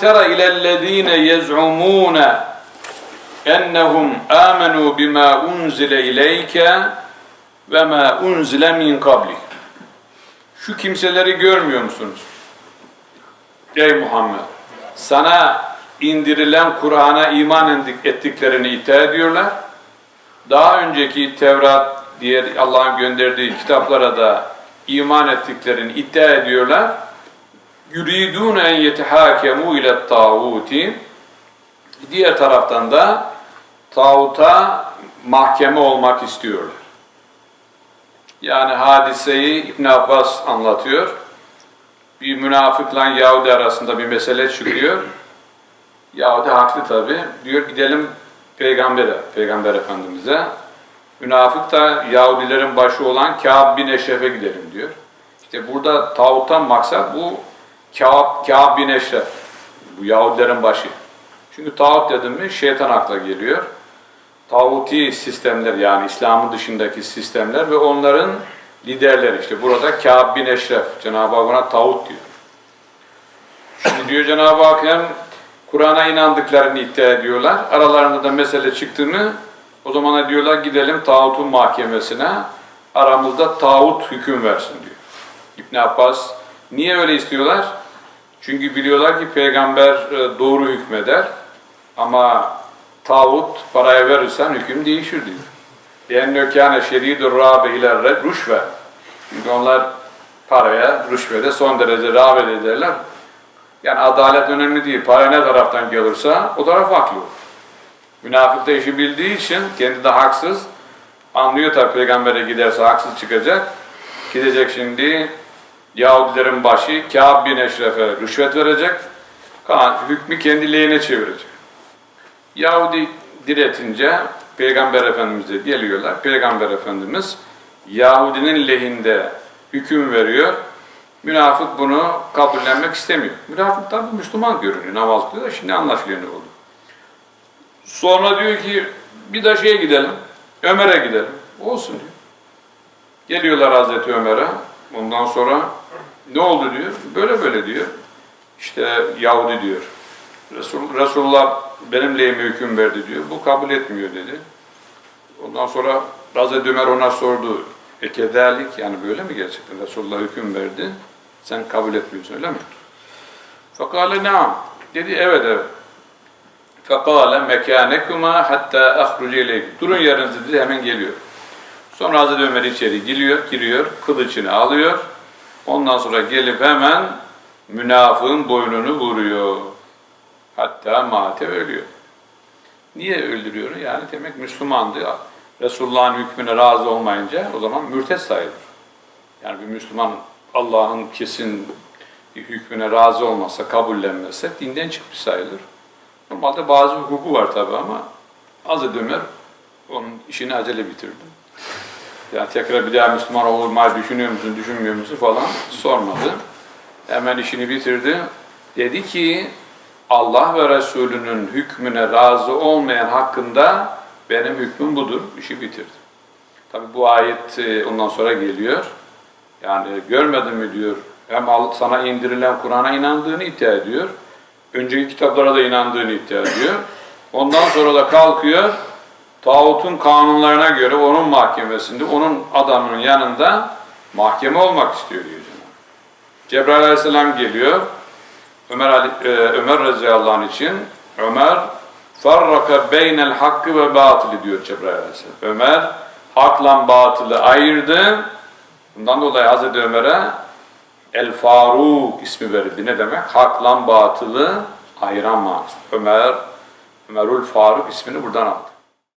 tera ilellezine yez'umune ennehum amenu bima unzile ileyke ve ma unzile min kablik. Şu kimseleri görmüyor musunuz? Ey Muhammed! Sana indirilen Kur'an'a iman ettiklerini iddia ediyorlar. Daha önceki Tevrat, diğer Allah'ın gönderdiği kitaplara da iman ettiklerini iddia ediyorlar. Yuridun en yetehakemu ile tağuti. Diğer taraftan da tağuta mahkeme olmak istiyorlar. Yani hadiseyi İbn Abbas anlatıyor. Bir münafıkla Yahudi arasında bir mesele çıkıyor. Yahudi haklı tabi. Diyor gidelim peygambere, peygamber efendimize. Münafık da Yahudilerin başı olan Kâb bin Eşref'e gidelim diyor. İşte burada tağuttan maksat bu Kâb, Kâb bin Eşref. Bu Yahudilerin başı. Çünkü tağut dedim mi şeytan akla geliyor. Tağuti sistemler yani İslam'ın dışındaki sistemler ve onların liderleri. işte burada Kâb bin Eşref. Cenab-ı Hak ona tağut diyor. Şimdi diyor Cenab-ı Hak hem Kur'an'a inandıklarını iddia ediyorlar. Aralarında da mesele çıktı mı o zaman diyorlar gidelim tağutun mahkemesine aramızda tağut hüküm versin diyor. İbn Abbas niye öyle istiyorlar? Çünkü biliyorlar ki peygamber e, doğru hükmeder ama tağut paraya verirsen hüküm değişir diyor. لِيَنَّ كَانَ شَد۪يدُ الرَّابِ اِلَى rüşve. Çünkü onlar paraya, rüşvede son derece rağbet ederler. Yani adalet önemli değil. Para ne taraftan gelirse o taraf haklı olur. Münafık da işi bildiği için kendi de haksız. Anlıyor tabi peygambere giderse haksız çıkacak. Gidecek şimdi Yahudilerin başı Kâb bin Eşref'e rüşvet verecek. Hükmü kendi lehine çevirecek. Yahudi diretince Peygamber Efendimiz'e geliyorlar. Peygamber Efendimiz Yahudinin lehinde hüküm veriyor. Münafık bunu kabullenmek istemiyor. Münafık tabi Müslüman görünüyor, namaz kılıyor da şimdi anlaşılıyor ne oldu. Sonra diyor ki bir de şeye gidelim, Ömer'e gidelim. Olsun diyor. Geliyorlar Hazreti Ömer'e. Ondan sonra ne oldu diyor. Böyle böyle diyor. İşte Yahudi diyor. Resul, Resulullah benim lehime hüküm verdi diyor. Bu kabul etmiyor dedi. Ondan sonra Hazreti Ömer ona sordu. E kedalik yani böyle mi gerçekten? Resulullah hüküm verdi. Sen kabul etmiyorsun öyle mi? Fakale naam. Dedi evet evet. Fekale mekânekuma hatta ahrucu. Durun yerinizde dedi hemen geliyor. Sonra Hazreti Ömer içeri giriyor, giriyor, kılıcını alıyor. Ondan sonra gelip hemen münafığın boynunu vuruyor. Hatta mate ölüyor. Niye öldürüyor? Yani demek Müslümandı. Resulullah'ın hükmüne razı olmayınca o zaman mürtet sayılır. Yani bir Müslüman Allah'ın kesin hükmüne razı olmazsa, kabullenmezse dinden çıkmış sayılır. Normalde bazı hukuku var tabi ama Hazreti Ömer onun işini acele bitirdi. Yani tekrar bir daha Müslüman olmayı düşünüyor musun, düşünmüyor musun falan sormadı. Hemen işini bitirdi. Dedi ki Allah ve Resulünün hükmüne razı olmayan hakkında benim hükmüm budur. İşi bitirdi. Tabi bu ayet e, ondan sonra geliyor. Yani görmedin mi diyor. Hem sana indirilen Kur'an'a inandığını iddia ediyor. Önceki kitaplara da inandığını iddia ediyor. Ondan sonra da kalkıyor. Tağutun kanunlarına göre onun mahkemesinde, onun adamının yanında mahkeme olmak istiyor diyor Cenab-ı Cebrail Aleyhisselam geliyor. Ömer, Ali, e, Ömer radıyallahu için Ömer farraka beynel hakkı ve batılı diyor Cebrail Aleyhisselam. Ömer hakla batılı ayırdı. Bundan dolayı Hazreti Ömer'e El Faruk ismi verildi. Ne demek? Hakla batılı ayıran manası. Ömer, Ömerül Faruk ismini buradan aldı.